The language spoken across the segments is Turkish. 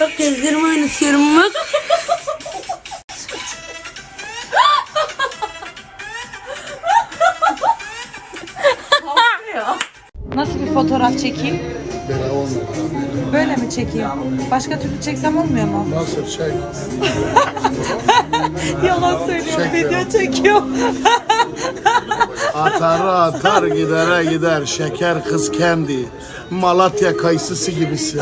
Bak gözlerimi oynatıyorum bak. Nasıl bir fotoğraf çekeyim? Böyle olmadı. Böyle mi çekeyim? Başka türlü çeksem olmuyor mu? Nasıl şey? Yalan söylüyorum. Çek Video ya. Atarı atar gidere gider. Şeker kız kendi. Malatya kayısısı gibisin.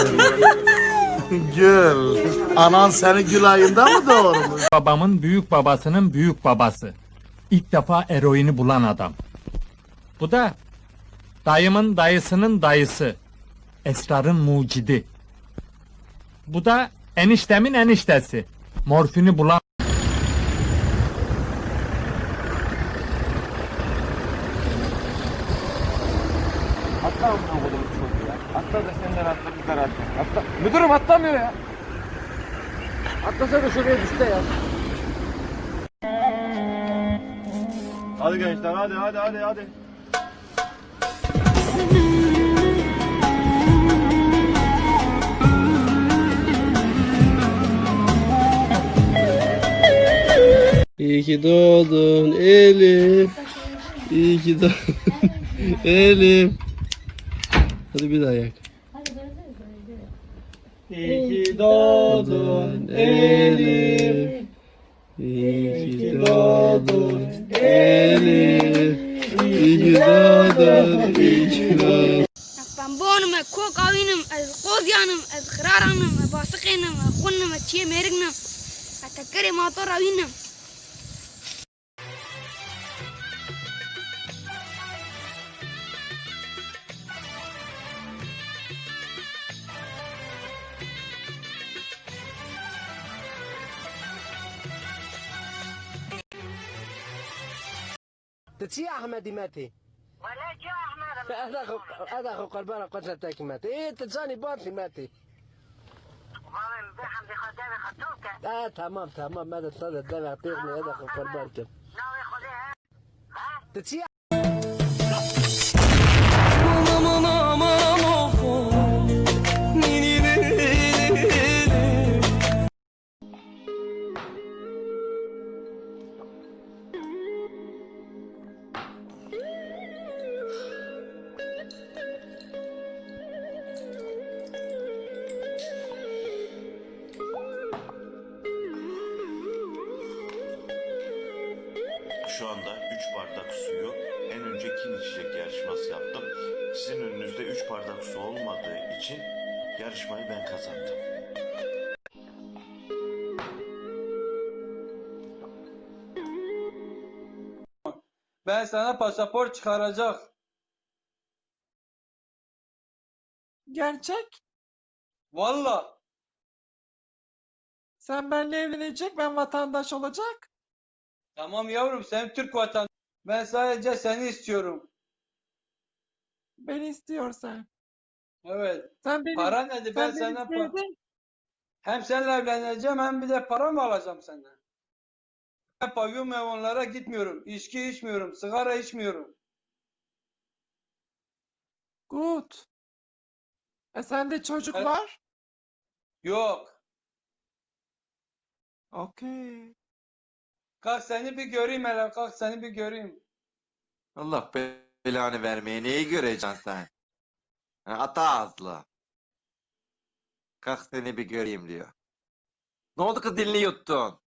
Gül. Anan seni gül ayında mı doğurmuş? babamın büyük babasının büyük babası. İlk defa eroini bulan adam. Bu da dayımın dayısının dayısı. Esrarın mucidi. Bu da eniştemin eniştesi. Morfini bulan Atla amına koydum çocuğu ya. Atla da senden atla bizden atla. Atla. Müdürüm atlamıyor ya. Atlasa da şuraya düşse ya. Hadi gençler hadi hadi hadi hadi. İyi ki doğdun Elif. İyi ki doğdun Elif. Hadi bir daha yak. İyi ki doğdun Elif. İyi ki doğdun Elif. İyi ki doğdun, iyi ki doğdun. بانبانم کوکاوینم از قوزیانم از خرارانم از باسقینم از خونم از چیه مرگنم از تکر ماتور اوینم تتسي أحمد ماتي. ولا جا أحمد هذا اخو هذا خو قربان قتل تاكي ماتي. إيه تتزاني بارتي ماتي. آه تمام تمام. ماذا تصدق ده هذا أخو كم ناوي خذها ها؟ تتسي Şu anda 3 bardak suyu en önce kim içecek yarışması yaptım. Sizin önünüzde 3 bardak su olmadığı için yarışmayı ben kazandım. Ben sana pasaport çıkaracak. Gerçek. Valla. Sen benimle evlenecek, ben vatandaş olacak. Tamam yavrum sen Türk vatan. Ben sadece seni istiyorum. Beni istiyorsan. Evet. Sen benim, Para nedir? Ben sen beni sana pa- sevdin. hem seninle evleneceğim hem bir de para mı alacağım senden? Ben pavyon mevonlara gitmiyorum. İçki içmiyorum. Sigara içmiyorum. Good. E sende çocuk Evet. var? Yok. Okey. Kalk seni bir göreyim hele. Kalk seni bir göreyim. Allah belanı vermeye neyi göreceksin sen? Ata ağızlı. Kalk seni bir göreyim diyor. Ne oldu kız dilini yuttun?